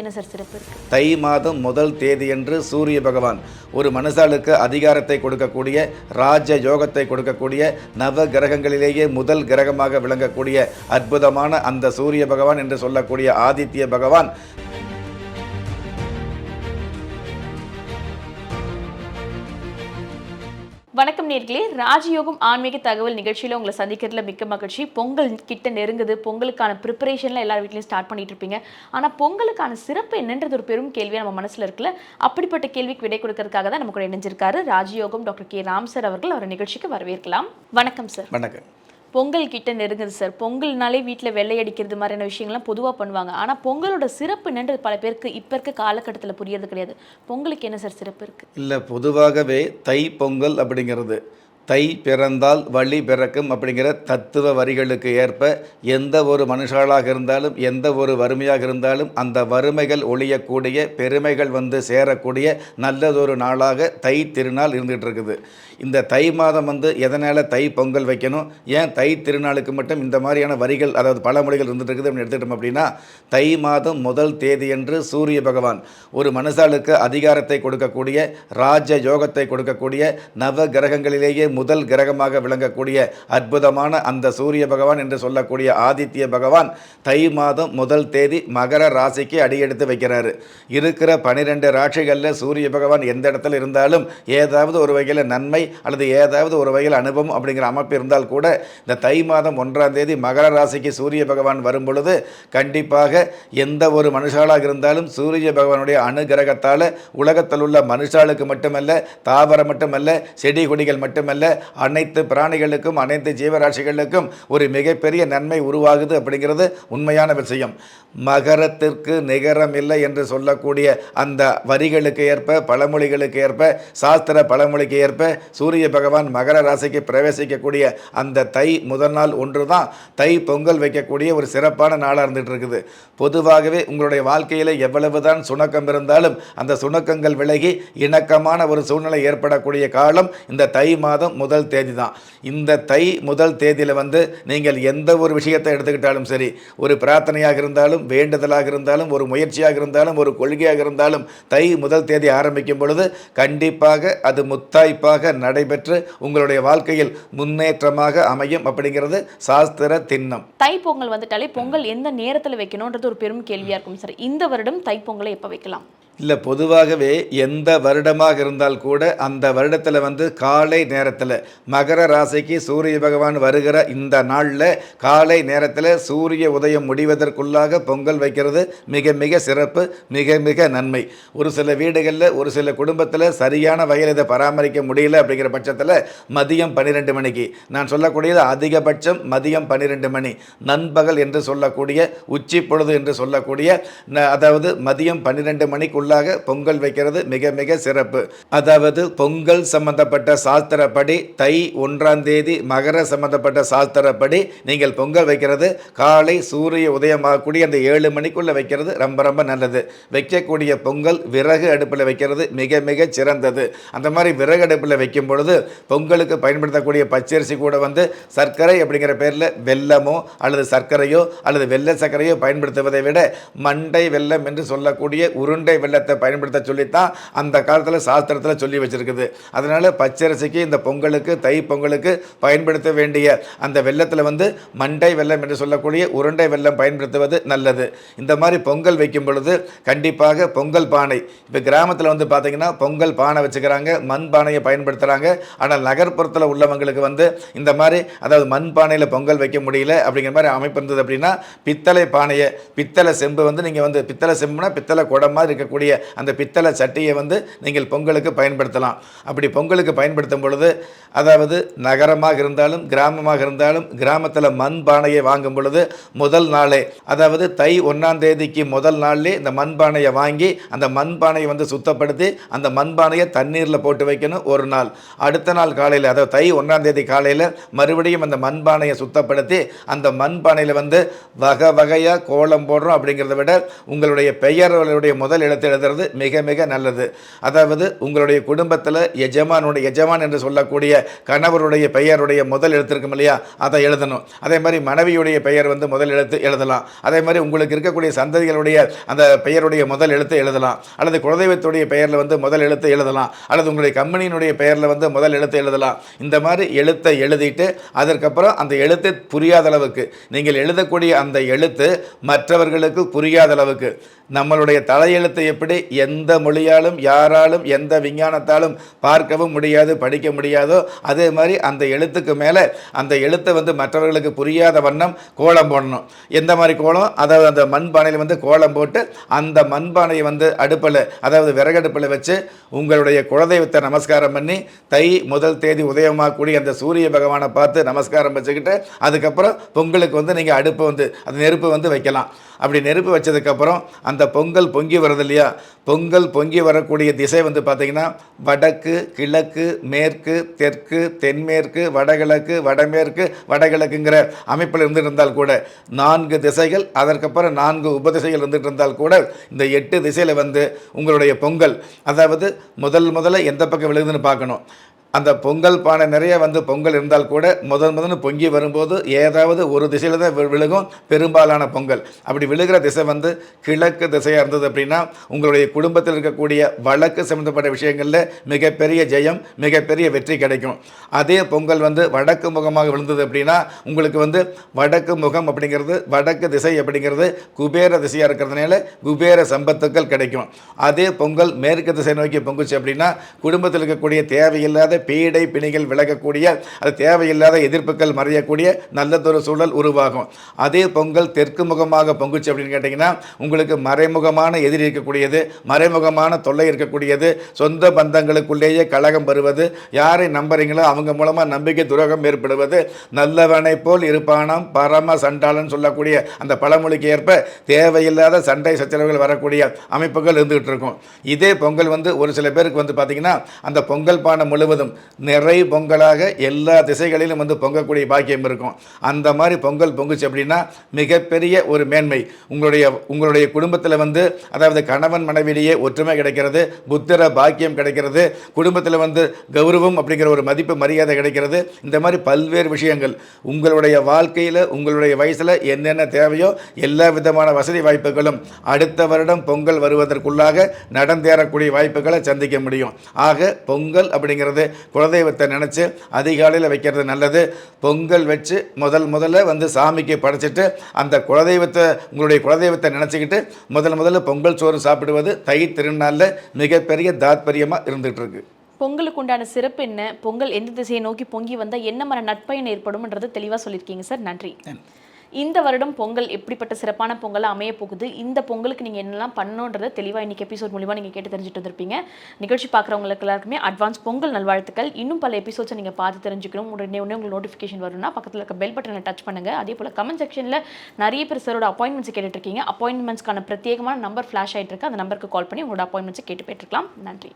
என்ன சார் சிறப்பு தை மாதம் முதல் தேதியன்று சூரிய பகவான் ஒரு மனுஷாளுக்கு அதிகாரத்தை கொடுக்கக்கூடிய ராஜ யோகத்தை கொடுக்கக்கூடிய நவ கிரகங்களிலேயே முதல் கிரகமாக விளங்கக்கூடிய அற்புதமான அந்த சூரிய பகவான் என்று சொல்லக்கூடிய ஆதித்ய பகவான். வணக்கம் நேர்களே. ராஜயோகம் ஆன்மீக தகவல் நிகழ்ச்சியில் உங்களை சந்திக்கிறதுல மிக்க மகிழ்ச்சி. பொங்கல் கிட்ட நெருங்குது. பொங்கலுக்கான ப்ரிப்பரேஷன்ல எல்லார் வீட்லையும் ஸ்டார்ட் பண்ணிட்டு இருப்பீங்க. ஆனால் பொங்கலுக்கான சிறப்பு என்னன்றது ஒரு பெரும் கேள்வியாக நம்ம மனசுல இருக்குல்ல? அப்படிப்பட்ட கேள்விக்கு விடை கொடுக்கறதுக்காக தான் நம்ம கூட இணைஞ்சிருக்காரு ராஜயோகம் டாக்டர் கே. ராம் சார் அவர்கள். அவர் நிகழ்ச்சிக்கு வரவேற்கலாம். வணக்கம் சார். வணக்கம். பொங்கல் கிட்ட நெருங்குது சார். பொங்கல்னாலே வீட்டில் வெள்ளை அடிக்கிறது மாதிரியான விஷயங்கள்லாம் பொதுவாக பண்ணுவாங்க. ஆனால் பொங்கலோட சிறப்பு என்னன்றது பல பேருக்கு இப்போ இருக்க காலகட்டத்தில் புரியறது கிடையாது. பொங்கலுக்கு என்ன சார் சிறப்பு இருக்குது இல்லை பொதுவாகவே தை பொங்கல் அப்படிங்கிறது தை பிறந்தால் வழி பிறக்கும் அப்படிங்கிற தத்துவ வரிகளுக்கு ஏற்ப எந்த ஒரு மனுஷாளாக இருந்தாலும் எந்த ஒரு வறுமையாக இருந்தாலும் அந்த வறுமைகள் ஒழியக்கூடிய பெருமைகள் வந்து சேரக்கூடிய நல்லதொரு நாளாக தை திருநாள் இருந்துகிட்டு இருக்குது இந்த தை மாதம் வந்து எதனால் தை பொங்கல் வைக்கணும்? ஏன் தை திருநாளுக்கு மட்டும் இந்த மாதிரியான வரிகள் அதாவது பழமொழிகள் இருந்துட்டு இருக்குது அப்படின்னு எடுத்துக்கிட்டோம் அப்படின்னா தை மாதம் முதல் தேதியன்று சூரிய பகவான் ஒரு மனுஷாளுக்கு அதிகாரத்தை கொடுக்கக்கூடிய ராஜ யோகத்தை கொடுக்கக்கூடிய நவ கிரகங்களிலேயே முதல் கிரகமாக விளங்கக்கூடிய அற்புதமான அந்த சூரிய பகவான் என்று சொல்லக்கூடிய ஆதித்ய பகவான் தை மாதம் முதல் தேதி மகர ராசிக்கு அடியெடுத்து வைக்கிறார். இருக்கிற பனிரெண்டு ராசிகளில் சூரிய பகவான் எந்த இடத்துல இருந்தாலும் ஏதாவது ஒரு வகையில் நன்மை அல்லது ஏதாவது ஒரு வகையில் அனுபவம் அப்படிங்கிற அமைப்பு இருந்தால் கூட இந்த தை மாதம் ஒன்றாம் தேதி மகர ராசிக்கு சூரிய பகவான் வரும் பொழுது கண்டிப்பாக எந்த ஒரு மனுஷாளாக இருந்தாலும் சூரிய பகவானுடைய அனுகிரகத்தால் உலகத்தில் உள்ள மனுஷாளுக்கு மட்டுமல்ல தாவரம் மட்டுமல்ல செடி கொடிகள் மட்டுமல்ல அனைத்து பிராணிகளுக்கும் அனைத்து ஜீவராசிகளுக்கும் ஒரு மிகப்பெரிய நன்மை உருவாகுது அப்படிங்கிறது உண்மையான விஷயம். மகரத்திற்கு நிகரம் இல்லை என்று சொல்லக்கூடிய அந்த வரிகளுக்கு ஏற்ப பழமொழிகளுக்கு ஏற்ப சாஸ்திர பழமொழிக்கு ஏற்ப சூரிய பகவான் மகர ராசிக்கு பிரவேசிக்கக்கூடிய அந்த தை முதல் நாள் ஒன்று தான் தை பொங்கல் வைக்கக்கூடிய ஒரு சிறப்பான நாளாக இருந்துகிட்டு இருக்குது. பொதுவாகவே உங்களுடைய வாழ்க்கையில் எவ்வளவுதான் சுணக்கம் இருந்தாலும் அந்த சுணக்கங்கள் விலகி இணக்கமான ஒரு சூழ்நிலை ஏற்படக்கூடிய காலம் இந்த தை மாதம் முதல் தேதி தான். இந்த தை முதல் தேதியில் வந்து நீங்கள் எந்த ஒரு விஷயத்தை எடுத்துக்கிட்டாலும் சரி ஒரு பிரார்த்தனையாக இருந்தாலும் வேண்டுதலாக இருந்தாலும் ஒரு முயற்சியாக இருந்தாலும் ஒரு கொள்கையாக இருந்தாலும் தை முதல் தேதி ஆரம்பிக்கும் பொழுது கண்டிப்பாக அது முத்தாய்ப்பாக நடைபெற்று உங்களுடைய வாழ்க்கையில் முன்னேற்றமாக அமையும் அப்படிங்கிறது சாஸ்திர திண்ணம். தை பொங்கல் வந்துட்டாலே பொங்கல் எந்த நேரத்தில் வைக்கணுன்றது ஒரு பெரும் கேள்வியாக இருக்கும் சார். இந்த வருடம் தை பொங்கலை எப்போ வைக்கலாம்? இல்லை பொதுவாகவே எந்த வருடமாக இருந்தால் கூட அந்த வருடத்தில் வந்து காலை நேரத்தில் மகர ராசிக்கு சூரிய பகவான் வருகிற இந்த நாளில் காலை நேரத்தில் சூரிய உதயம் முடிவதற்குள்ளாக பொங்கல் வைக்கிறது மிக மிக சிறப்பு மிக மிக நன்மை. ஒரு சில வீடுகளில் ஒரு சில குடும்பத்தில் சரியான வகையில் இதை பராமரிக்க முடியல அப்படிங்கிற பட்சத்தில் மதியம் பன்னிரெண்டு மணிக்கு. நான் சொல்லக்கூடியது அதிகபட்சம் மதியம் பன்னிரெண்டு மணி. நண்பகல் என்று சொல்லக்கூடிய உச்சி பொழுது என்று சொல்லக்கூடிய ந- அதாவது மதியம் பன்னிரெண்டு பொருளாக பொங்கல் வைக்கிறது மிக மிக சிறப்பு. அதாவது பொங்கல் சம்பந்தப்பட்ட சாஸ்திரப்படி தை ஒன்றாம் தேதி மகர சம்பந்தப்பட்ட சாஸ்திரப்படி நீங்கள் பொங்கல் வைக்கிறது. காலை சூரிய உதயமாகக்கூடிய அந்த ஏழு மணிக்குள்ள வைக்கிறது ரொம்ப ரொம்ப நல்லது. வைக்கக்கூடிய பொங்கல் விறகு அடுப்பில் வைக்கிறது மிக மிக சிறந்தது. அந்த மாதிரி விறகு அடுப்பில் வைக்கும் பொழுது பொங்கலுக்கு பயன்படுத்தக்கூடிய பச்சரிசி கூட வந்து சர்க்கரை அப்படிங்கிற பேரில் வெல்லமோ அல்லது சர்க்கரையோ அல்லது வெள்ளை சர்க்கரையோ பயன்படுத்துவதை விட மண்டை வெள்ளம் என்று சொல்லக்கூடிய உருண்டை வெள்ளத்தை பயன்படுத்த சொல்லித்தான் அந்த காலத்தில் சாஸ்திரத்தில் சொல்லி வச்சுருக்குது. அதனால் பச்சரிசிக்கு இந்த பொங்கலுக்கு தை பொங்கலுக்கு பயன்படுத்த வேண்டிய அந்த வெள்ளத்தில் வந்து மண்டை வெல்லம் என்று சொல்லக்கூடிய உருண்டை வெள்ளம் பயன்படுத்துவது நல்லது. இந்த மாதிரி பொங்கல் வைக்கும் பொழுது கண்டிப்பாக பொங்கல் பானை இப்போ கிராமத்தில் வந்து பார்த்தீங்கன்னா பொங்கல் பானை வச்சுக்கிறாங்க மண் பானையை பயன்படுத்துகிறாங்க ஆனால் நகர்ப்புறத்தில் உள்ளவங்களுக்கு வந்து இந்த மாதிரி அதாவது மண் பானையில் பொங்கல் வைக்க முடியல அப்படிங்கிற மாதிரி அமைப்பு இருந்தது அப்படின்னா பித்தளை பானையை பித்தளை செம்பு வந்து நீங்கள் வந்து பித்தளை செம்புனா பித்தளை குடம் மாதிரி இருக்கக்கூடிய அந்த பித்தளை சட்டியை வந்து நீங்கள் பொங்கலுக்கு பயன்படுத்தலாம். அப்படி பொங்கலுக்கு பயன்படுத்தும் பொழுது அதாவது நகரமாக இருந்தாலும் கிராமமாக இருந்தாலும் கிராமத்தில் மண் பானையை வாங்கும் பொழுது முதல் நாளே அதாவது தை ஒன்றாம் தேதிக்கு முதல் நாள்லேயே இந்த மண் பானையை வாங்கி அந்த மண் பானையை வந்து சுத்தப்படுத்தி அந்த மண் பானையை தண்ணீரில் போட்டு வைக்கணும் ஒரு நாள். அடுத்த நாள் காலையில் அதாவது தை ஒன்றாம் தேதி காலையில் மறுபடியும் அந்த மண்பானையை சுத்தப்படுத்தி அந்த மண்பானையில் வந்து வகை வகையாக கோலம் போடுறோம் அப்படிங்கிறத விட உங்களுடைய பெயர்களுடைய முதல் இடத்தை எழுதுறது மிக மிக நல்லது. அதாவது உங்களுடைய குடும்பத்தில் எஜமானுடைய எஜமான் என்று சொல்லக்கூடிய கணவருடைய பெயருடைய முதல் எழுத்து இருக்கும் இல்லையா? அதை எழுதணும். அதே மாதிரி மனைவியுடைய பெயர் வந்து முதல் எழுத்து எழுதலாம். அதே மாதிரி உங்களுக்கு இருக்கக்கூடிய சந்ததிகளுடைய அந்த பெயருடைய முதல் எழுத்து எழுதலாம். அல்லது குலதெய்வத்துடைய பெயரில் வந்து முதல் எழுத்து எழுதலாம். அல்லது உங்களுடைய கம்பெனியினுடைய பெயரில் வந்து முதல் எழுத்து எழுதலாம். இந்த மாதிரி எழுத்தை எழுதிட்டு அதற்கப்புறம் அந்த எழுத்து புரியாத அளவுக்கு நீங்கள் எழுதக்கூடிய அந்த எழுத்து மற்றவர்களுக்கு புரியாத அளவுக்கு நம்மளுடைய தலையெழுத்தை எப்படி எந்த மொழியாலும் யாராலும் எந்த விஞ்ஞானத்தாலும் பார்க்கவும் முடியாது படிக்க முடியாதோ அதே மாதிரி அந்த எழுத்துக்கு மேலே அந்த எழுத்தை வந்து மற்றவர்களுக்கு புரியாத வண்ணம் கோலம் போடணும். எந்த மாதிரி கோலம்? அதாவது அந்த மண்பானையில் வந்து கோலம் போட்டு அந்த மண்பானையை வந்து அடுப்பில் அதாவது விறகடுப்பில் வச்சு உங்களுடைய குலதெய்வத்தை நமஸ்காரம் பண்ணி தை முதல் தேதி உதயமாகக்கூடிய அந்த சூரிய பகவானை பார்த்து நமஸ்காரம் வச்சுக்கிட்டு அதுக்கப்புறம் பொங்கலுக்கு வந்து நீங்கள் அடுப்பு வந்து அந்த நெருப்பு வந்து வைக்கலாம். அப்படி நெருப்பு வச்சதுக்கப்புறம் அந்த பொங்கல் பொங்கி வருது இல்லையா? பொங்கல் பொங்கி வரக்கூடிய திசை வந்து பார்த்திங்கன்னா வடக்கு கிழக்கு மேற்கு தெற்கு தென்மேற்கு வடகிழக்கு வடமேற்கு வடகிழக்குங்கிற அமைப்பில் இருந்துட்டு இருந்தால் கூட நான்கு திசைகள் அதற்கப்புறம் நான்கு உபதிசைகள் இருந்துட்டு இருந்தால் கூட இந்த எட்டு திசையில் வந்து உங்களுடைய பொங்கல் அதாவது முதல் முதல்ல எந்த பக்கம் விழுகுதுன்னு பார்க்கணும். அந்த பொங்கல் பானை நிறைய வந்து பொங்கல் இருந்தால் கூட முதல் முதல்ல பொங்கி வரும்போது ஏதாவது ஒரு திசையில் தான் வி- விழுகும். பெரும்பாலான பொங்கல். அப்படி விழுகிற திசை வந்து கிழக்கு திசையாக இருந்தது அப்படின்னா உங்களுடைய குடும்பத்தில் இருக்கக்கூடிய வழக்கு சம்மந்தப்பட்ட விஷயங்களில் மிகப்பெரிய ஜெயம் மிகப்பெரிய வெற்றி கிடைக்கும். அதே பொங்கல் வந்து வடக்கு முகமாக விழுந்தது அப்படின்னா உங்களுக்கு வந்து வடக்கு முகம் அப்படிங்கிறது வடக்கு திசை அப்படிங்கிறது குபேர திசையாக இருக்கிறதுனால குபேர சம்பத்துக்கள் கிடைக்கும். அதே பொங்கல் மேற்கு திசை நோக்கி பொங்குச்சு அப்படின்னா குடும்பத்தில் இருக்கக்கூடிய தேவையில்லாத பீடை பிணிகள் விலகக்கூடிய அது தேவையில்லாத எதிர்ப்புகள் மறையக்கூடிய நல்லதொரு சூழல் உருவாகும். அதே பொங்கல் தெற்கு முகமாக பொங்குச்சு அப்படின்னு கேட்டிங்கன்னா உங்களுக்கு மறைமுகமான எதிரி இருக்கக்கூடியது மறைமுகமான தொல்லை இருக்கக்கூடியது சொந்த பந்தங்களுக்குள்ளேயே கழகம் வருவது யாரை நம்புறீங்களோ அவங்க மூலமாக நம்பிக்கை துரோகம் ஏற்படுவது நல்லவனை போல் இருப்பானாம் பரம சண்டாளன் சொல்லக்கூடிய அந்த பழமொழிக்கு ஏற்ப தேவையில்லாத சண்டை சச்சரவுகள் வரக்கூடிய அமைப்புகள் இருந்துகிட்டு இருக்கும். இதே பொங்கல் வந்து ஒரு சில பேருக்கு வந்து பார்த்திங்கன்னா அந்த பொங்கல் பானை முழுவதும் நிறை பொங்கலாக எல்லா திசைகளிலும் வந்து பொங்கக்கூடிய பாக்கியம் இருக்கும். அந்த மாதிரி பொங்கல் பொங்குச்சு அப்படின்னா மிகப்பெரிய ஒரு மேன்மை. உங்களுடைய உங்களுடைய குடும்பத்தில் வந்து அதாவது கணவன் மனைவியிலேயே ஒற்றுமை கிடைக்கிறது புத்திர பாக்கியம் கிடைக்கிறது குடும்பத்தில் வந்து கௌரவம் அப்படிங்கிற ஒரு மதிப்பு மரியாதை கிடைக்கிறது. இந்த மாதிரி பல்வேறு விஷயங்கள். உங்களுடைய வாழ்க்கையில் உங்களுடைய வயசில் என்னென்ன தேவையோ எல்லா விதமான வசதி வாய்ப்புகளும் அடுத்த வருடம் பொங்கல் வருவதற்குள்ளாக நடந்தேறக்கூடிய வாய்ப்புகளை சந்திக்க முடியும். ஆக பொங்கல் அப்படிங்கிறது குலதெய்வத்தை நினச்சி அதிகாலையில் வைக்கிறது நல்லது. பொங்கல் வச்சு முதல் முதல்ல வந்து சாமிக்கு படைச்சிட்டு அந்த குலதெய்வத்தை உங்களுடைய குலதெய்வத்தை நினச்சிக்கிட்டு முதல் முதல்ல பொங்கல் சோறு சாப்பிடுவது தை திருநாளில் மிகப்பெரிய தாத்பரியமாக இருந்துகிட்டு இருக்கு பொங்கலுக்கு உண்டான சிறப்பு என்ன? பொங்கல் எந்த திசையை நோக்கி பொங்கி வந்தால் என்ன மாதிரி நட்பயன் ஏற்படும்ன்றது தெளிவாக சொல்லியிருக்கீங்க சார். நன்றி. இந்த வருடம் பொங்கல் எப்படிப்பட்ட சிறப்பான பொங்கலாக அமைய போகுது? இந்த பொங்கலுக்கு நீங்கள் என்னெல்லாம் பண்ணணுன்றதை தெளிவாக இன்றைக்கி எபிசோட் மூலிமா நீங்கள் கேட்டு தெரிஞ்சுட்டு வந்திருப்பீங்க. நிகழ்ச்சி பார்க்குறவங்களுக்கு எல்லாருக்குமே அட்வான்ஸ் பொங்கல் நல்வாழ்த்துக்கள். இன்னும் பல எபிசோட்ஸை நீங்கள் பார்த்து தெரிஞ்சுக்கணும். உடனே உடனே உங்களுக்கு நோட்டிஃபிகேஷன் வரும்னா பக்கத்தில் இருக்க பெல் பட்டனை டச் பண்ணுங்கள் அதே போல் கமெண்ட் செக்ஷனில் நிறைய பேர் சாரோட அப்பாயின்மெண்ட்ஸ் கேட்டுட்டு இருக்கீங்க. அப்பாயின்மெண்ட்ஸ்க்கான பிரத்யேகமான நம்பர் ஃப்ளாஷ் ஆகிட்டு இருக்கு. அந்த நம்பருக்கு கால் பண்ணி உங்களோட அப்பாயின்மெண்ட்ஸை கேட்டு போயிட்டுருக்கலாம் நன்றி.